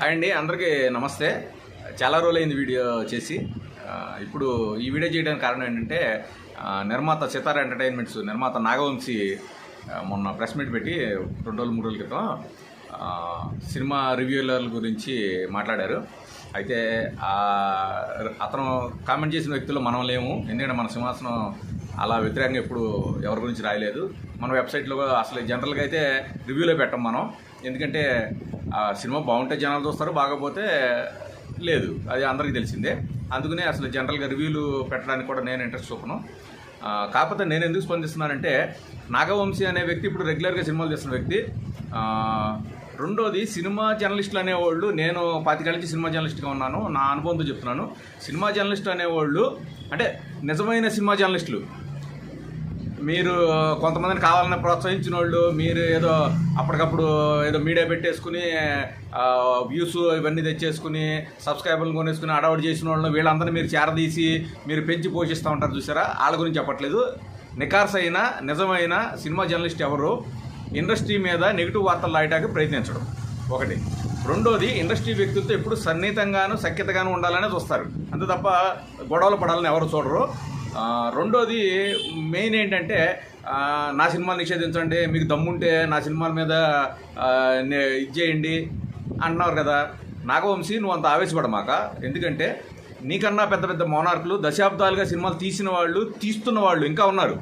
Hi అండి అందరికీ నమస్తే. చాలా రోజులైంది వీడియో చేసి. ఇప్పుడు ఈ వీడియో చేయడానికి కారణం ఏంటంటే నిర్మాత సితార ఎంటర్టైన్మెంట్స్ నిర్మాత నాగవంశీ మొన్న ప్రెస్ మీట్ పెట్టి రెండు రోజులు మూడు రోజుల క్రితం సినిమా రివ్యూలర్ గురించి మాట్లాడారు. అయితే అతను కామెంట్ చేసిన వ్యక్తులు మనం లేము. ఎందుకంటే మన సింహాసనం అలా వ్యతిరేకంగా ఎప్పుడు ఎవరి గురించి రాయలేదు. మన వెబ్సైట్లో అసలు జనరల్గా అయితే రివ్యూలో పెట్టం మనం. ఎందుకంటే ఆ సినిమా బాగుంటే జనాలు చూస్తారు బాగపోతే లేదు. అది అందరికీ తెలిసిందే. అందుకనే అసలు జనరల్గా రివ్యూలు పెట్టడానికి కూడా నేను ఇంట్రెస్ట్ చూపను. కాకపోతే నేను ఎందుకు స్పందిస్తున్నానంటే నాగవంశీ అనే వ్యక్తి ఇప్పుడు రెగ్యులర్గా సినిమాలు చేస్తున్న వ్యక్తి. రెండోది సినిమా జర్నలిస్టులు అనేవాళ్ళు నేను పాతికేళ్ళ నుంచి సినిమా జర్నలిస్ట్గా ఉన్నాను నా అనుభవంతో చెప్తున్నాను. సినిమా జర్నలిస్ట్ అనేవాళ్ళు అంటే నిజమైన సినిమా జర్నలిస్టులు మీరు కొంతమందిని కావాలని ప్రోత్సహించిన వాళ్ళు మీరు ఏదో అప్పటికప్పుడు ఏదో మీడియా పెట్టేసుకుని వ్యూస్ ఇవన్నీ తెచ్చేసుకుని సబ్స్క్రైబర్లు కొనేసుకుని అడవాడు చేసిన వాళ్ళు వీళ్ళందరినీ మీరు చేరదీసి మీరు పెంచి పోషిస్తూ ఉంటారు చూసారా? వాళ్ళ గురించి చెప్పట్లేదు. నికార్స్ అయినా నిజమైన సినిమా జర్నలిస్ట్ ఎవరు? ఇండస్ట్రీ మీద నెగిటివ్ వార్తలు రాయడానికి ప్రయత్నించడం. ఒకటి. రెండోది ఇండస్ట్రీ వ్యక్తులతో ఎప్పుడు సన్నిహితంగాను సఖ్యతగాను ఉండాలనే చూస్తారు. అంతే తప్ప గొడవలు పడాలని ఎవరు చూడరు. రెండోది మెయిన్ ఏంటంటే నా సినిమాలు నిషేధించండి మీకు దమ్ముంటే నా సినిమాల మీద నే- ఇది చేయండి అంటున్నారు కదా. నాగవంశీ నువ్వు అంత ఆవేశపడమాక ఎందుకంటే నీకన్నా పెద్ద పెద్ద మోనార్కులు దశాబ్దాలుగా సినిమాలు తీసిన వాళ్ళు తీస్తున్న వాళ్ళు ఇంకా ఉన్నారు.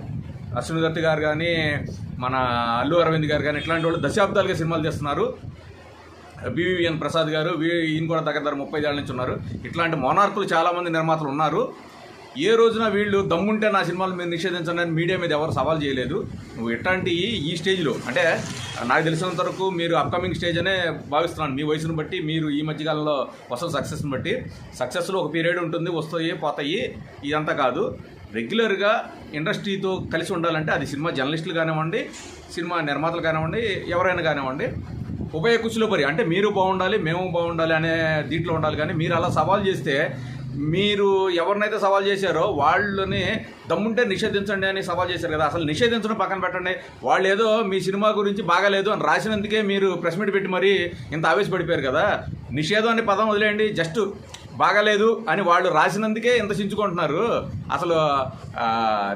అశ్విని దత్ గారు కానీ మన అల్లు అరవింద్ గారు కానీ ఇట్లాంటి వాళ్ళు దశాబ్దాలుగా సినిమాలు తీస్తున్నారు. బివిఎన్ ప్రసాద్ గారు వీ- ఈయన కూడా దగ్గర దగ్గర ముప్పై ఏళ్ళ నుంచి ఉన్నారు. ఇట్లాంటి మోనార్కులు చాలామంది నిర్మాతలు ఉన్నారు. ఏ రోజున వీళ్ళు దమ్ముంటే నా సినిమాలు మీరు నిషేధించండి అని మీడియా మీద ఎవరు సవాల్ చేయలేదు. నువ్వు ఎట్లాంటి ఈ స్టేజ్లో? అంటే నాకు తెలిసినంత వరకు మీరు అప్కమింగ్ స్టేజ్ అనే భావిస్తున్నాను. మీ వయసును బట్టి మీరు ఈ మధ్యకాలంలో వస్తున్న సక్సెస్ని బట్టి. సక్సెస్లో ఒక పీరియడ్ ఉంటుంది వస్తాయి పోతాయి ఇదంతా కాదు. రెగ్యులర్గా ఇండస్ట్రీతో కలిసి ఉండాలంటే అది సినిమా జర్నలిస్టులు కానివ్వండి సినిమా నిర్మాతలు కానివ్వండి ఎవరైనా కానివ్వండి. ఉభయ కుషిలో అంటే మీరు బాగుండాలి మేము బాగుండాలి అనే దీంట్లో ఉండాలి. కానీ మీరు అలా సవాల్ చేస్తే మీరు ఎవరినైతే సవాల్ చేశారో వాళ్ళని దమ్ముంటే నిషేధించండి అని సవాల్ చేశారు కదా. అసలు నిషేధించడం పక్కన పెట్టండి. వాళ్ళు ఏదో మీ సినిమా గురించి బాగాలేదు అని రాసినందుకే మీరు ప్రెస్ మీట్ పెట్టి మరీ ఇంత ఆవేశపడిపోయారు కదా. నిషేధం అనే పదం వదిలేయండి. జస్ట్ బాగాలేదు అని వాళ్ళు రాసినందుకే ఇంత చించుకుంటున్నారు. అసలు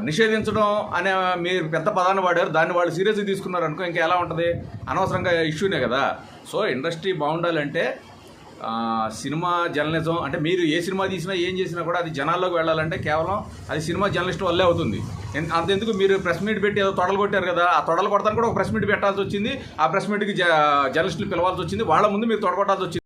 నిషేధించడం అనే మీరు పెద్ద పదాన్ని వాడారు దాన్ని వాళ్ళు సీరియస్గా తీసుకున్నారు అనుకో ఇంకా ఎలా ఉంటుంది? అనవసరంగా ఇష్యూనే కదా. సో ఇండస్ట్రీ బాగుండాలంటే సినిమా జర్నలిజం అంటే మీరు ఏ సినిమా తీసినా ఏం చేసినా కూడా అది జనాల్లోకి వెళ్ళాలంటే కేవలం అది సినిమా జర్నలిస్ట్ వల్లే అవుతుంది. అంతెందుకు మీరు ప్రెస్ మీట్ పెట్టి ఏదో తొడలు కొట్టారు కదా ఆ తొడలు కొడతాను కూడా ఒక ప్రెస్ మీట్ పెట్టాల్సి వచ్చింది ఆ ప్రెస్ మీట్కి జర్నలిస్టులు పిలవాల్సి వచ్చింది వాళ్ళ ముందు మీరు తొడగొట్టాల్సి వచ్చింది.